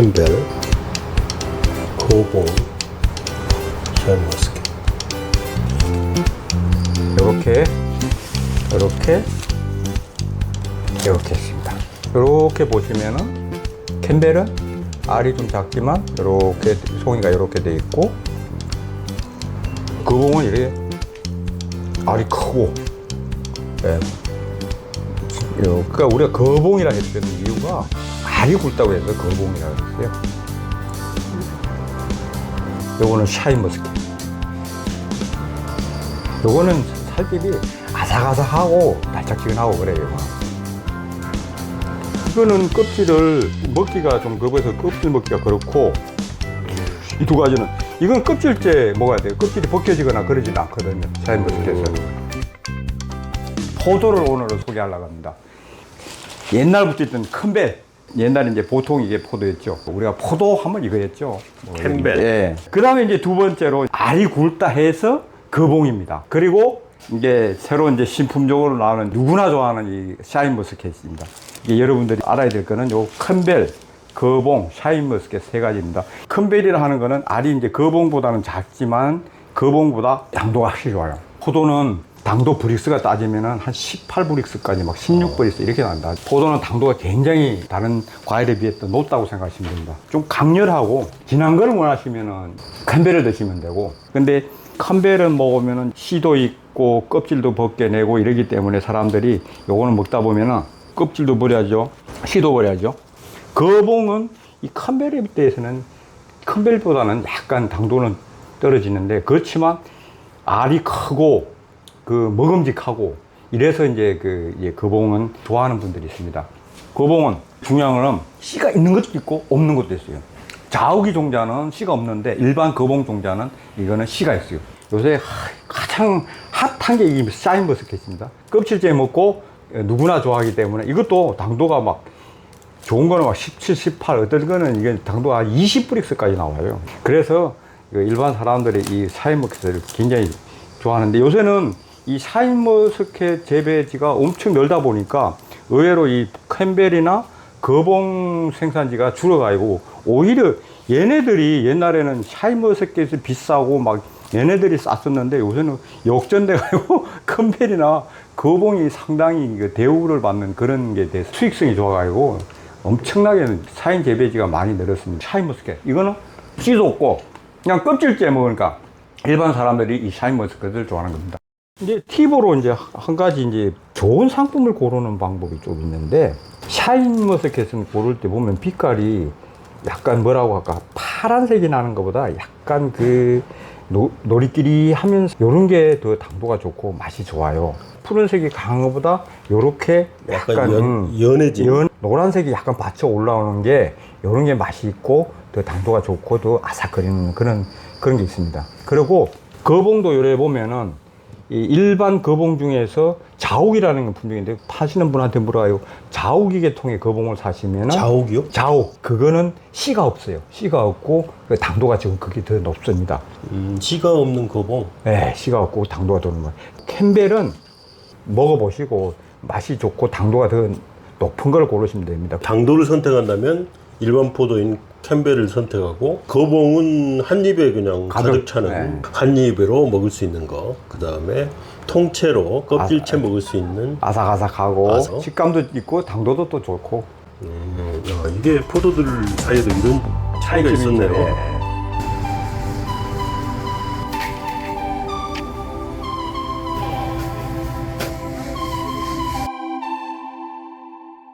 캠벨, 고봉, 샤인머스켓. 이렇게 이렇게 이렇게 했습니다. 이렇게 보시면은 캠벨은 알이 좀 작지만 이렇게 송이가 이렇게 돼 있고 거봉은 이렇게 알이 크고 예. 요- 그러니까 우리가 거봉이라 했던 이유가 알이 굵다고 해서 거봉이라 했어요. 요거는 샤인머스켓. 요거는 살집이 아삭아삭하고 달짝지근하고 그래요. 이거는 껍질을 먹기가 좀 겁해서 껍질 먹기가 그렇고 이 두 가지는 이건 껍질째 먹어야 돼요. 껍질이 벗겨지거나 그러진 않거든요. 샤인머스켓은. 포도를 오늘은 소개하려고 합니다. 옛날부터 있던 큰벨. 옛날에 이제 보통 이게 포도였죠. 우리가 포도 하면 이거였죠. 뭐 캠벨. 예. 그 다음에 이제 두 번째로 알이 굵다 해서 거봉입니다. 그리고 이게 새로 이제 신품적으로 나오는 누구나 좋아하는 이 샤인머스켓입니다. 이게 여러분들이 알아야 될 거는 요 큰벨, 거봉, 샤인머스켓 세 가지입니다. 큰벨이라 하는 거는 알이 이제 거봉보다는 작지만 거봉보다 당도가 확실히 좋아요. 포도는 당도 브릭스가 따지면은 한 18브릭스까지 막 16브릭스 이렇게 난다. 포도는 당도가 굉장히 다른 과일에 비해 또 높다고 생각하시면 됩니다. 좀 강렬하고 진한 걸 원하시면은 캔벨을 드시면 되고. 근데 캔벨을 먹으면은 씨도 있고 껍질도 벗겨내고 이러기 때문에 사람들이 요거는 먹다 보면은 껍질도 버려야죠. 씨도 버려야죠. 거봉은 이 캔벨에 대해서는 큰벨보다는 약간 당도는 떨어지는데 그렇지만 알이 크고 그 먹음직하고 이래서 이제 그 이제 거봉은 좋아하는 분들이 있습니다. 거봉은 중요한 거는 씨가 있는 것도 있고 없는 것도 있어요. 자우기 종자는 씨가 없는데 일반 거봉 종자는 이거는 씨가 있어요. 요새 하- 가장 핫한 게이 샤인버스켓입니다. 껍질째 먹고 누구나 좋아하기 때문에 이것도 당도가 막 좋은 거는 막 17, 18, 어떤 거는 이게 당도가 20브릭스까지 나와요. 그래서 그 일반 사람들이 이 샤인머스켓을 굉장히 좋아하는데 요새는 이 샤인머스켓 재배지가 엄청 늘다 보니까 의외로 이 캠벨이나 거봉 생산지가 줄어가고 오히려 얘네들이 옛날에는 샤인머스켓이 비싸고 막 얘네들이 쌌었는데 요새는 역전돼가지고 캠벨이나 거봉이 상당히 그 대우를 받는 그런 게 돼서 수익성이 좋아가지고 엄청나게 사인 재배지가 많이 늘었습니다. 샤인머스켓. 이거는 씨도 없고 그냥 껍질째 먹으니까 일반 사람들이 이 샤인머스켓을 좋아하는 겁니다. 이제 팁으로 이제 한 가지 이제 좋은 상품을 고르는 방법이 좀 있는데 샤인 머스켓은 고를 때 보면 빛깔이 약간 뭐라고 할까 파란색이 나는 것보다 약간 그 노, 노리끼리 하면서 요런 게 더 당도가 좋고 맛이 좋아요. 푸른색이 강한 것보다 요렇게 약간 약간 연, 음, 연해진. 연, 노란색이 약간 받쳐 올라오는 게 이런 게 맛이 있고 더 당도가 좋고 더 아삭거리는 그런 그런 게 있습니다. 그리고 거봉도 요래 보면은 이 일반 거봉 중에서 자욱이라는 품종인데 파시는 분한테 물어봐요. 자욱이 계통의 거봉을 사시면은 자옥이요? 자욱 그거는 씨가 없어요. 씨가 없고 그 당도가 지금 그게 더 높습니다. 음, 씨가 없는 거봉. 네, 씨가 없고 당도가 도는 거예요. 캠벨은 먹어보시고 맛이 좋고 당도가 더 높은 걸 고르시면 됩니다. 당도를 선택한다면 일반 포도인 캠벨을 선택하고 거봉은 한 입에 그냥 가득, 가득, 차는 네. 한 입으로 먹을 수 있는 거. 그 다음에 통째로 껍질째 아, 먹을 수 있는. 아삭아삭하고 아삭. 식감도 있고 당도도 또 좋고 음, 야, 이게 포도들 사이에도 이런 차이가 있었네요. 예.